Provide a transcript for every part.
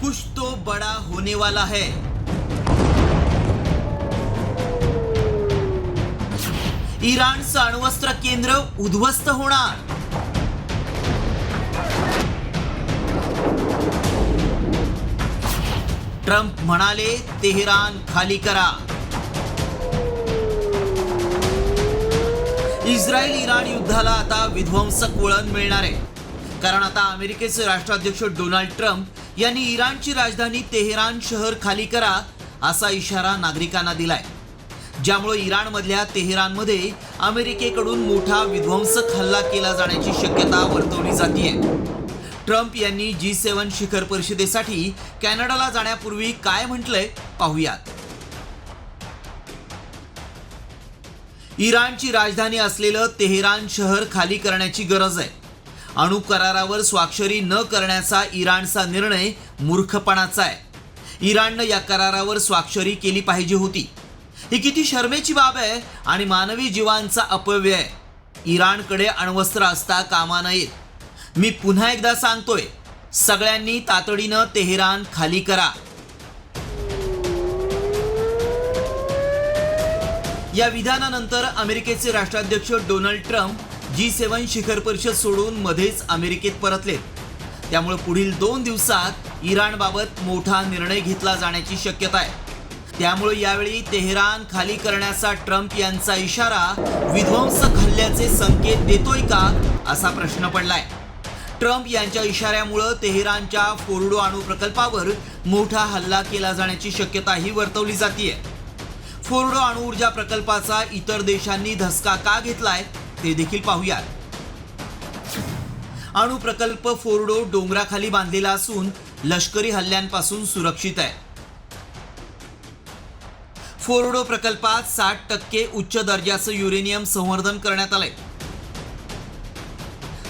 कुछ तो बड़ा होने वाला है। इराणचं अण्वस्त्र केंद्र उद्ध्वस्त होणार। ट्रम्प म्हणाले तेहरान खाली करा. इस्रायल इराण युद्धाला आता विध्वंसक वळण मिळणार आहे. कारण आता अमेरिकेचे राष्ट्राध्यक्ष डोनाल्ड ट्रम्प यांनी इराणची राजधानी तेहरान शहर खाली करा असा इशारा नागरिकांना दिलाय. ज्यामुळे इराणमधल्या तेहरानमध्ये अमेरिकेकडून मोठा विध्वंसक हल्ला केला जाण्याची शक्यता वर्तवली जाते ट्रम्प यांनी जी सेवन शिखर परिषदेसाठी कॅनडाला जाण्यापूर्वी काय म्हटलंय पाहूयात. इराणची राजधानी असलेलं तेहरान शहर खाली करण्याची गरज आहे. अणुकरारावर स्वाक्षरी न करण्याचा इराणचा निर्णय मूर्खपणाचा आहे. इराणनं या करारावर स्वाक्षरी केली पाहिजे होती. ही किती शर्मेची बाब आहे आणि मानवी जीवांचा अपव्यय आहे. इराणकडे अण्वस्त्र असता कामा नयेत. मी पुन्हा एकदा सांगतोय सगळ्यांनी तातडीनं तेहरान खाली करा. या विधानानंतर अमेरिकेचे राष्ट्राध्यक्ष डोनाल्ड ट्रम्प जी सेवन शिखर परिषद सोडून मध्येच अमेरिकेत परतलेत त्यामुळे पुढील दोन दिवसात इराणबाबत मोठा निर्णय घेतला जाण्याची शक्यता आहे. त्यामुळे यावेळी तेहरान खाली करण्याचा ट्रम्प यांचा इशारा विध्वंसक हल्ल्याचे संकेत देतोय का असा प्रश्न पडलाय. ट्रम्प यांच्या इशाऱ्यामुळं तेहरानच्या फोर्डो अणु प्रकल्पावर मोठा हल्ला केला जाण्याची शक्यताही वर्तवली जातीय. फोर्डो अणुऊर्जा प्रकल्पाचा इतर देशांनी धसका का घेतलाय ते देखील पाहूयात. अणु प्रकल्प फोर्डो डोंगराखाली बांधलेला असून लष्करी हल्ल्यांपासून सुरक्षित आहे. फोर्डो प्रकल्पात साठ टक्के उच्च दर्जाचं युरेनियम संवर्धन करण्यात आलंय.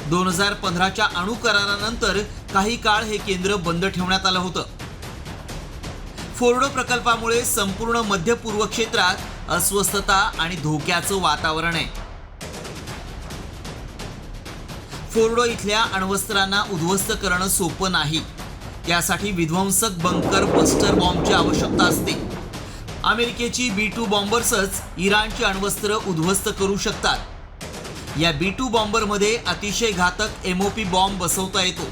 दोन हजार पंधराच्या अणु करारानंतर काही काळ हे केंद्र बंद ठेवण्यात आलं होतं. फोर्डो प्रकल्पामुळे संपूर्ण मध्य पूर्व क्षेत्रात अस्वस्थता आणि धोक्याचं वातावरण आहे. फोर्डो इथल्या अण्वस्त्रांना उद्ध्वस्त करणं सोपं नाही. त्यासाठी विध्वंसक बंकर बस्टर बॉम्बची आवश्यकता असते. अमेरिकेची बी टू बॉम्बर्सच इराणची अण्वस्त्र उद्ध्वस्त करू शकतात. या बी टू बॉम्बरमध्ये अतिशय घातक एमओपी बॉम्ब बसवता येतो.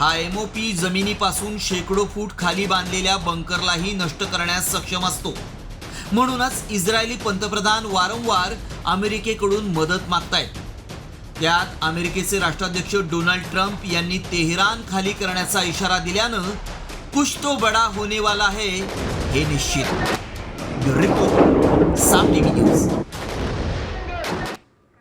हा एमओपी जमिनीपासून शेकडो फूट खाली बांधलेल्या बंकरलाही नष्ट करण्यास सक्षम असतो. म्हणूनच इस्रायली पंतप्रधान वारंवार अमेरिकेकडून मदत मागतायत. त्यात अमेरिकेचे राष्ट्राध्यक्ष डोनाल्ड ट्रम्प यांनी तेहरान खाली करण्याचा इशारा दिल्यानं कुछ तो बडा होने वाला है हे निश्चित रिपोर्ट साम टीव्ही न्यूज.